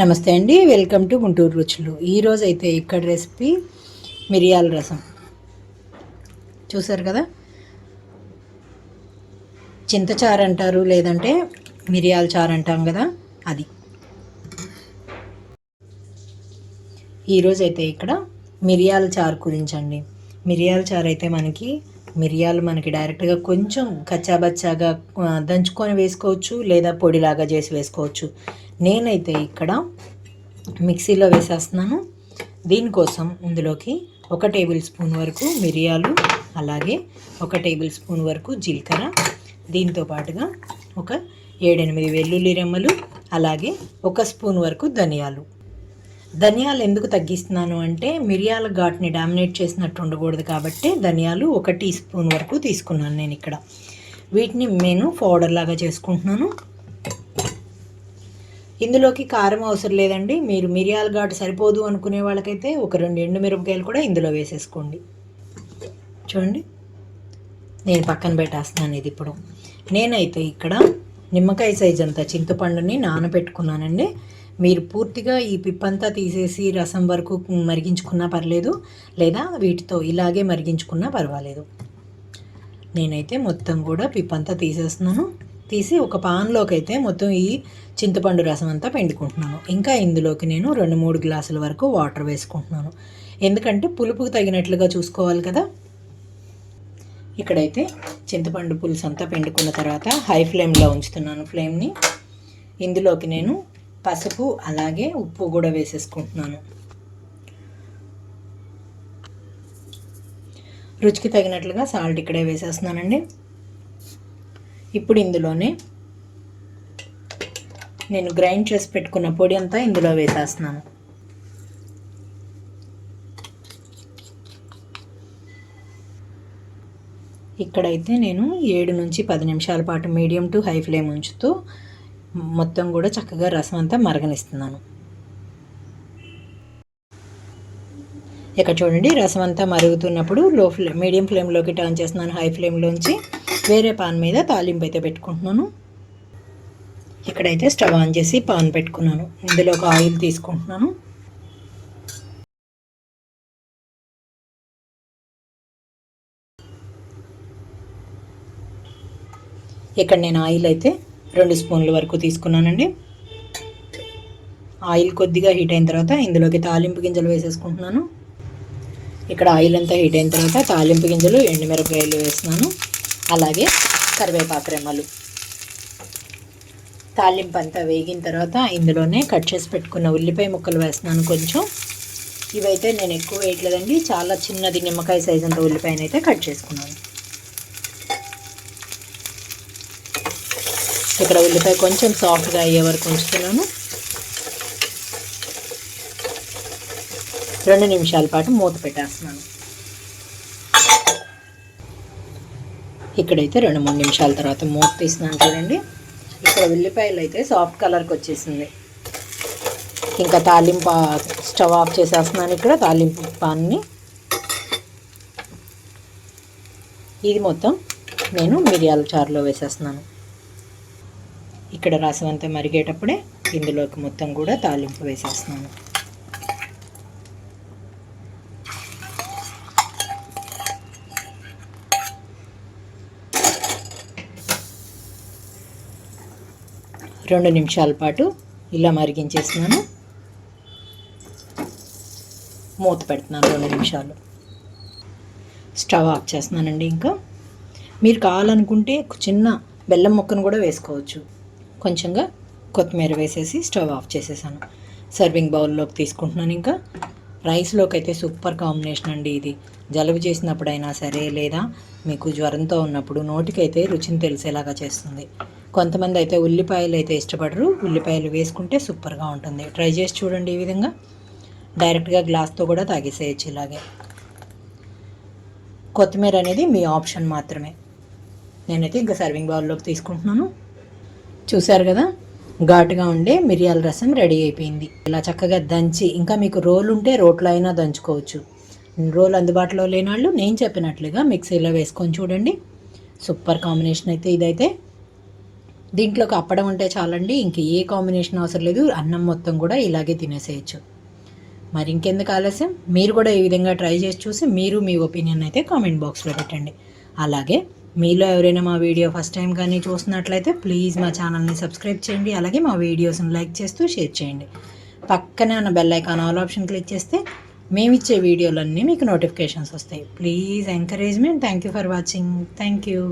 నమస్తే అండి welcome to Guntur రుచులు. ఈరోజు అయితే ఇక్కడ రెసిపీ మిరియాల రసం. చూసారు కదా? చింతచారు అంటారు లేదంటే మిరియాల చారు అంటాం కదా అది. ఈరోజు అయితే ఇక్కడ మిరియాల చారు గురించండి మిరియాల చారు అయితే మనకి మిరియాలు మనకి డైరెక్ట్గా కొంచెం కచ్చాబచ్చాగా దంచుకొని వేసుకోవచ్చు లేదా పొడిలాగా చేసి వేసుకోవచ్చు. నేనైతే ఇక్కడ మిక్సీలో వేసేస్తున్నాను. దీనికోసం ఇందులోకి ఒక టేబుల్ స్పూన్ వరకు మిరియాలు అలాగే ఒక టేబుల్ స్పూన్ వరకు జీలకర్ర దీంతో పాటుగా ఒక ఏడెనిమిది వెల్లుల్లి రెమ్మలు అలాగే ఒక స్పూన్ వరకు ధనియాలు. ధనియాలు ఎందుకు తగ్గిస్తున్నాను అంటే మిరియాల ఘాట్ని డామినేట్ చేసినట్టు ఉండకూడదు కాబట్టి ధనియాలు ఒక టీ స్పూన్ వరకు తీసుకున్నాను నేను ఇక్కడ. వీటిని నేను పౌడర్ లాగా చేసుకుంటున్నాను. ఇందులోకి కారం అవసరం లేదండి. మీరు మిరియాల ఘాటు సరిపోదు అనుకునే వాళ్ళకైతే ఒక రెండు ఎండు మిరపకాయలు కూడా ఇందులో వేసేసుకోండి. చూడండి. నేను పక్కన పెట్టేస్తున్నాను ఇది ఇప్పుడు. నేనైతే ఇక్కడ నిమ్మకాయ సైజ్ అంతా చింతపండుని నానబెట్టుకున్నానండి. మీరు పూర్తిగా ఈ పిప్పంతా తీసేసి రసం వరకు మరిగించుకున్నా పర్లేదు లేదా వీటితో ఇలాగే మరిగించుకున్నా పర్వాలేదు. నేనైతే మొత్తం కూడా పిప్పంతా తీసేస్తున్నాను. తీసి ఒక పాన్లోకి అయితే మొత్తం ఈ చింతపండు రసం అంతా పిండుకుంటున్నాను. ఇంకా ఇందులోకి నేను రెండు మూడు గ్లాసుల వరకు వాటర్ వేసుకుంటున్నాను. ఎందుకంటే పులుపుకు తగినట్లుగా చూసుకోవాలి కదా. ఇక్కడైతే చింతపండు పులుసు అంతా పిండుకున్న తర్వాత హై ఫ్లేమ్లో ఉంచుతున్నాను ఫ్లేమ్ని. ఇందులోకి నేను పసుపు అలాగే ఉప్పు కూడా వేసేసుకుంటున్నాను. రుచికి తగినట్లుగా సాల్ట్ ఇక్కడే వేసేస్తున్నానండి. ఇప్పుడు ఇందులోనే నేను గ్రైండ్ చేసి పెట్టుకున్న పొడి అంతా ఇందులో వేసేస్తున్నాను. ఇక్కడైతే నేను ఏడు నుంచి పది నిమిషాల పాటు మీడియం టు హై ఫ్లేమ్ ఉంచుతూ మొత్తం కూడా చక్కగా రసం అంతా మరగనిస్తున్నాను. ఇక్కడ చూడండి రసం అంతా మరుగుతున్నప్పుడు లో ఫ్లేమ్ మీడియం ఫ్లేమ్లోకి టర్న్ చేస్తున్నాను హై ఫ్లేమ్లోంచి. వేరే పాన్ మీద తాలింపు అయితే పెట్టుకుంటున్నాను. ఇక్కడైతే స్టవ్ ఆన్ చేసి పాన్ పెట్టుకున్నాను. ఇందులో ఒక ఆయిల్ తీసుకుంటున్నాను. ఇక్కడ నేను ఆయిల్ అయితే రెండు స్పూన్ల వరకు తీసుకున్నానండి. ఆయిల్ కొద్దిగా హీట్ అయిన తర్వాత ఇందులోకి తాలింపు గింజలు వేసేసుకుంటున్నాను. ఇక్కడ ఆయిల్ అంతా హీట్ అయిన తర్వాత తాలింపు గింజలు ఎండుమిరపకాయలు వేస్తున్నాను. అలాగే కరివేపాకు రెమ్మలు. తాలింపు అంతా వేగిన తర్వాత ఇందులోనే కట్ చేసి పెట్టుకున్న ఉల్లిపాయ ముక్కలు వేస్తున్నాను కొంచెం. ఇవైతే నేను ఎక్కువ వేయట్లేదండి చాలా చిన్నది నిమ్మకాయ సైజ్ అంత ఉల్లిపాయనైతే అయితే కట్ చేసుకున్నాను. ఇక్కడ ఉల్లిపాయ కొంచెం సాఫ్ట్గా అయ్యే వరకు ఉంచుతున్నాను. రెండు నిమిషాల పాటు మూత పెట్టేస్తున్నాను. ఇక్కడైతే రెండు మూడు నిమిషాల తర్వాత మూత తీసినాను చూడండి. ఇక్కడ ఉల్లిపాయలు అయితే సాఫ్ట్ కలర్కి వచ్చేసింది. ఇంకా తాలింపు స్టవ్ ఆఫ్ చేసేస్తున్నాను ఇక్కడ తాలింపు పాన్ని. ఇది మొత్తం నేను మిరియాల చారులో వేసేస్తున్నాను. ఇక్కడ రసం అంతా మరిగేటప్పుడే ఇందులోకి మొత్తం కూడా తాలింపు వేసేస్తున్నాను. రెండు నిమిషాల పాటు ఇలా మరిగించేస్తున్నాను. మూత పెడుతున్నాను రెండు నిమిషాలు. స్టవ్ ఆఫ్ చేస్తున్నానండి ఇంకా. మీరు కావాలనుకుంటే చిన్న బెల్లం ముక్కను కూడా వేసుకోవచ్చు. కొంచెంగా కొత్తిమీర వేసేసి స్టవ్ ఆఫ్ చేసేసాను. సర్వింగ్ బౌల్లోకి తీసుకుంటున్నాను ఇంకా. రైస్లోకి అయితే సూపర్ కాంబినేషన్ అండి ఇది. జలుబు చేసినప్పుడైనా సరే లేదా మీకు జ్వరంతో ఉన్నప్పుడు నోటికైతే రుచిని తెలిసేలాగా చేస్తుంది. కొంతమంది అయితే ఉల్లిపాయలు అయితే ఇష్టపడరు. ఉల్లిపాయలు వేసుకుంటే సూపర్గా ఉంటుంది. ట్రై చేసి చూడండి ఈ విధంగా. డైరెక్ట్గా గ్లాస్తో కూడా తాగేసేయచ్చు ఇలాగే. కొత్తిమీర అనేది మీ ఆప్షన్ మాత్రమే. నేనైతే ఇంకా సర్వింగ్ బౌల్లోకి తీసుకుంటున్నాను. చూశారు కదా? ఘాటుగా ఉండే మిరియాల రసం రెడీ అయిపోయింది. ఇలా చక్కగా దంచి ఇంకా మీకు రోల్ ఉంటే రోట్లో అయినా దంచుకోవచ్చు. రోల్ అందుబాటులో లేని వాళ్ళు నేను చెప్పినట్లుగా మిక్సీలో వేసుకొని చూడండి. సూపర్ కాంబినేషన్ అయితే ఇదైతే. దీంట్లోకి అప్పడం ఉంటే చాలండి ఇంక ఏ కాంబినేషన్ అవసరం లేదు అన్నం మొత్తం కూడా ఇలాగే తినేసేయచ్చు. మరి ఇంకెందుకు ఆలస్యం? మీరు కూడా ఈ విధంగా ట్రై చేసి చూసి మీరు మీ ఒపీనియన్ అయితే కామెంట్ బాక్స్లో పెట్టండి. అలాగే మీలో ఎవరైనా మా వీడియో ఫస్ట్ టైం కానీ చూస్తున్నట్లయితే ప్లీజ్ మా ఛానల్ని సబ్స్క్రైబ్ చేయండి అలాగే మా వీడియోస్ని లైక్ చేస్తూ షేర్ చేయండి. పక్కనే ఉన్న bell icon all option click చేస్తే మేమిచ్చే వీడియోలన్నీ మీకు నోటిఫికేషన్స్ వస్తాయి. Please encouragement. Thank you for watching. Thank you.